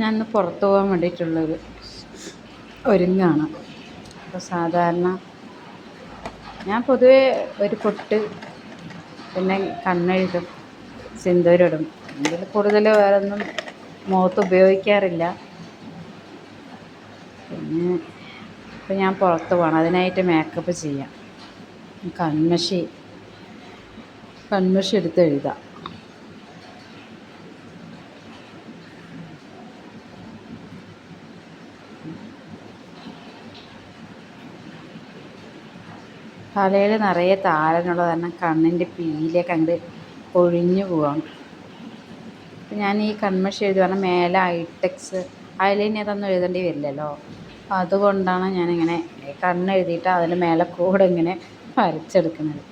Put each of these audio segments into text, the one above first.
ഞാൻ ഇന്ന് പുറത്ത് പോകാൻ വേണ്ടിയിട്ടുള്ളൊരു ഒരുങ്ങാണ്. അപ്പോൾ സാധാരണ ഞാൻ പൊതുവേ ഒരു പൊട്ട് പിന്നെ കണ്ണെഴുതും സിന്ദൂരിടും. ഇതിൽ കൂടുതൽ വേറൊന്നും മുഖത്ത് ഉപയോഗിക്കാറില്ല. പിന്നെ ഇപ്പം ഞാൻ പുറത്ത് പോകണം അതിനായിട്ട് മേക്കപ്പ് ചെയ്യാം. കൺമഷി കൺമഷി എടുത്ത് എഴുതാം. തലയിൽ നിറയെ താരനുള്ള കാരണം കണ്ണിന്റെ പീലിയൊക്കെ അങ്ങോട്ട് പൊഴിഞ്ഞു പോവാണ്. അപ്പം ഞാൻ ഈ കൺമഷി എഴുതി പറഞ്ഞാൽ മേലെ ഐടെക്സ് ഐലൈൻ അതൊന്നും എഴുതേണ്ടി വരില്ലല്ലോ. അതുകൊണ്ടാണ് ഞാനിങ്ങനെ കണ്ണെഴുതിയിട്ട് അതിന് മേലെ കൂടെ ഇങ്ങനെ വരച്ചെടുക്കുന്നത്.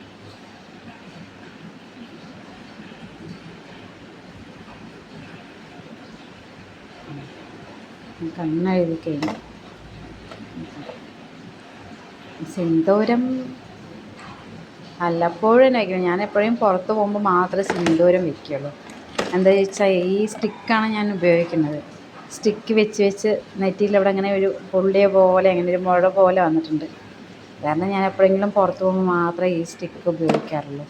കണ്ണെഴുതി കഴിഞ്ഞു. സിന്ദൂരം വല്ലപ്പോഴും വയ്ക്കും ഞാൻ എപ്പോഴും പുറത്ത് പോകുമ്പോൾ മാത്രമേ സിന്ദൂരം വയ്ക്കുള്ളൂ എന്താ വെച്ചാൽ ഈ സ്റ്റിക്കാണ് ഞാൻ ഉപയോഗിക്കുന്നത്. സ്റ്റിക്ക് വെച്ച് വെച്ച് നെറ്റിയിൽ അവിടെ അങ്ങനെ ഒരു പൊള്ളിയ പോലെ അങ്ങനെ ഒരു മുഴ പോലെ വന്നിട്ടുണ്ട്. കാരണം ഞാൻ എപ്പോഴെങ്കിലും പുറത്ത് പോകുമ്പോൾ മാത്രമേ ഈ സ്റ്റിക്ക് ഉപയോഗിക്കാറുള്ളൂ.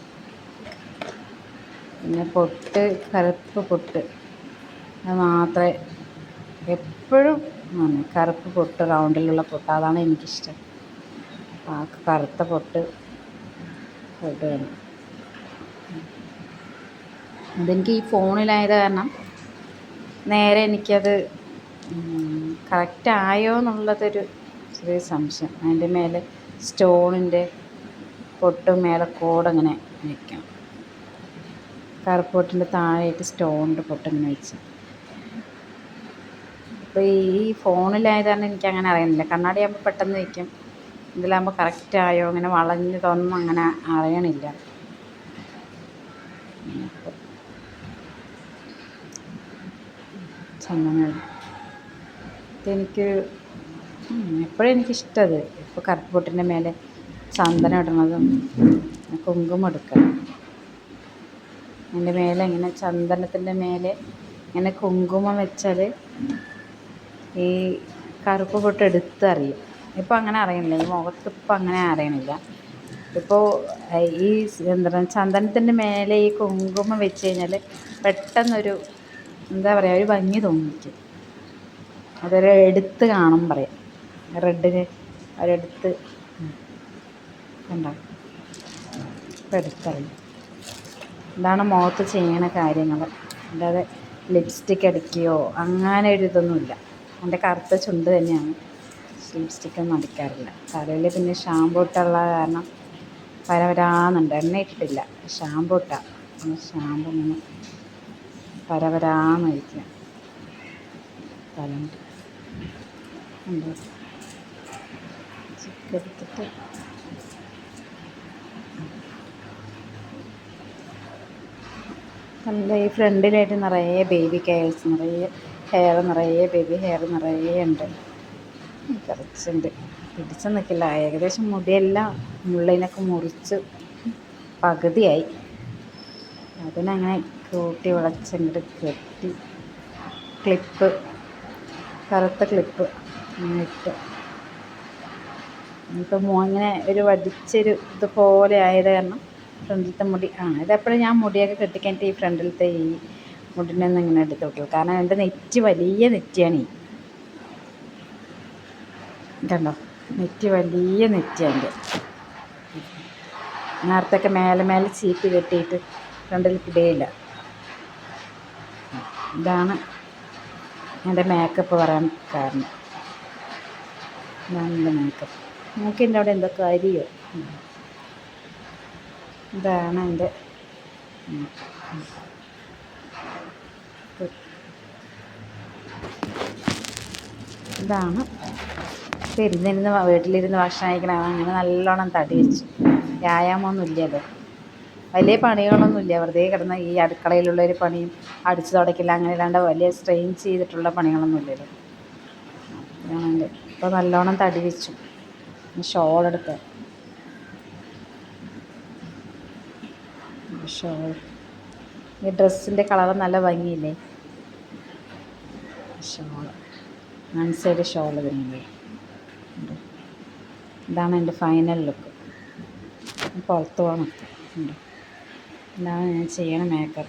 പിന്നെ പൊട്ട് കറുപ്പ് പൊട്ട്. അത് മാത്രമേ എപ്പോഴും കറുപ്പ് പൊട്ട് റൗണ്ടിലുള്ള പൊട്ട്. അതാണ് എനിക്കിഷ്ടം. കറുത്ത പൊട്ട്. ഇടുകയാണ് അതെനിക്ക് ഈ ഫോണിലായത് കാരണം നേരെ എനിക്കത് കറക്റ്റ് ആയോ എന്നുള്ളതൊരു ചെറിയ സംശയം. അതിന്റെ മേലെ സ്റ്റോണിന്റെ പൊട്ട് മേലെ കോടങ്ങനെ വയ്ക്കണം കറുപ്പ് പൊട്ടിന്റെ താഴെയായിട്ട് സ്റ്റോണിന്റെ പൊട്ടങ്ങനെ വെച്ച്. അപ്പോൾ ഈ ഫോണിലായത് കാരണം എനിക്കങ്ങനെ അറിയുന്നില്ല. കണ്ണാടി ആകുമ്പോൾ പെട്ടെന്ന് വയ്ക്കും ഇതിലാകുമ്പോൾ കറക്റ്റ് ആയോ? അങ്ങനെ വളഞ്ഞതൊന്നും അങ്ങനെ അറിയണില്ല. ഇതെനിക്ക് എപ്പോഴും എനിക്കിഷ്ടത്? ഇപ്പോൾ കറുപ്പ് പൊട്ടിന്റെ മേലെ ചന്ദനം ഇടണതും കുങ്കുമം എടുക്കണം അതിന്റെ മേലെ ഇങ്ങനെ ചന്ദനത്തിന്റെ മേലെ ഇങ്ങനെ കുങ്കുമം വെച്ചാൽ ഈ കറുപ്പ് പൊട്ട് എടുത്തറിയും. ഇപ്പോൾ അങ്ങനെ അറിയുന്നില്ല. ഈ മുഖത്ത് ഇപ്പം അങ്ങനെ അറിയണില്ല. ഇപ്പോൾ ഈ എന്താ ചന്ദനത്തിന്റെ മേലെ ഈ കുങ്കുമം വെച്ച് കഴിഞ്ഞാൽ പെട്ടെന്നൊരു എന്താ പറയുക ഒരു ഭംഗി തോന്നിക്കും. അതൊരു എടുത്ത് കാണും പറയാം. റെഡിന് ഒരെടുത്ത് കണ്ടോ? ഇപ്പം എടുത്തറിയും ഇതാണ് മുഖത്ത് ചെയ്യണ കാര്യങ്ങൾ അല്ലാതെ ലിപ്സ്റ്റിക്ക് അടിക്കുകയോ അങ്ങനെ ഒരു ഇതൊന്നുമില്ല. എന്റെ കറുത്ത ചുണ്ട് തന്നെയാണ്. ലിപ്സ്റ്റിക്കൊന്നും അടിക്കാറില്ല തലയിൽ പിന്നെ ഷാമ്പൂ ഇട്ടുള്ള കാരണം വര വരാന്നുണ്ട് എണ്ണ ഇട്ടിട്ടില്ല. ഷാമ്പൂ ഇട്ടാ. ഷാമ്പൂ ഇങ്ങനെ വര വരാന്നിരിക്കുക തലമുണ്ട് ഉണ്ടോ നല്ല ഈ ഫ്രണ്ടിലായിട്ട് നിറയെ ബേബി കെയർസ് നിറയെ ഹെയർ നിറയെ ബേബി ഹെയർ നിറയെ ഉണ്ട്. കുറച്ചുണ്ട് പിടിച്ചു നിൽക്കില്ല ഏകദേശം മുടിയെല്ലാം മുള്ളിനൊക്കെ മുറിച്ച് പകുതിയായി. അതിനങ്ങനെ കൂട്ടി വിളച്ചങ്ങോട്ട് കെട്ടി. ക്ലിപ്പ് കറുത്ത ക്ലിപ്പ് അങ്ങനെ ഇട്ട്. ഇപ്പം ഇങ്ങനെ ഒരു വടിച്ചൊരു ഇതുപോലെ ആയത് കാരണം ഫ്രണ്ടിലത്തെ മുടി ആ ഇതെപ്പോഴും ഞാൻ മുടിയൊക്കെ കെട്ടിക്കഴിഞ്ഞിട്ട് ഈ ഫ്രണ്ടിലത്തെ ഈ മുടിനൊന്നും ഇങ്ങനെ എടുത്ത് വെക്കുള്ളൂ കാരണം എന്റെ നെറ്റി വലിയ നെറ്റിയാണ് ഈ കണ്ടോ നെറ്റ് വലിയ നെറ്റിയാണ് എന്റെ നേരത്തെയൊക്കെ മേലെ മേലെ ചീപ്പ് കെട്ടിയിട്ട് ഫ്രണ്ടിലേക്ക് കിടയില്ല ഇതാണ് എന്റെ മേക്കപ്പ് പറയാൻ കാരണം. ഇതാണ് എന്റെ മേക്കപ്പ് മൂക്കിന്റെ അവിടെ എന്തൊക്കെ അരിയോ? ഇതാണ് എന്റെ ഇതാണ് ഇരുന്നിരുന്ന് വീട്ടിലിരുന്ന് ഭക്ഷണം കഴിക്കണ അങ്ങനെ നല്ലോണം തടി വെച്ചു. വ്യായാമമൊന്നും ഇല്ലല്ലോ വലിയ പണികളൊന്നും ഇല്ല വെറുതെ കിടന്ന ഈ അടുക്കളയിലുള്ള ഒരു പണിയും അടിച്ചു തുടക്കില്ല അങ്ങനെ ഇല്ലാണ്ട് വലിയ സ്ട്രെയിൻ ചെയ്തിട്ടുള്ള പണികളൊന്നും ഇല്ലല്ലോ അതാണ് ഇപ്പോൾ നല്ലോണം തടി വെച്ചു. ഷോളെടുത്ത് ഷോൾ ഈ ഡ്രസ്സിന്റെ കളർ നല്ല ഭംഗിയില്ലേ? ഷോൾ അൺസൈഡ് ഷോൾ ഉണ്ട്. ഇതാണ് എന്റെ ഫൈനൽ ലുക്ക് പുറത്ത് പോകാൻ ഉണ്ട് ഇതാണ് ഞാൻ ചെയ്യണ മേക്കപ്പ്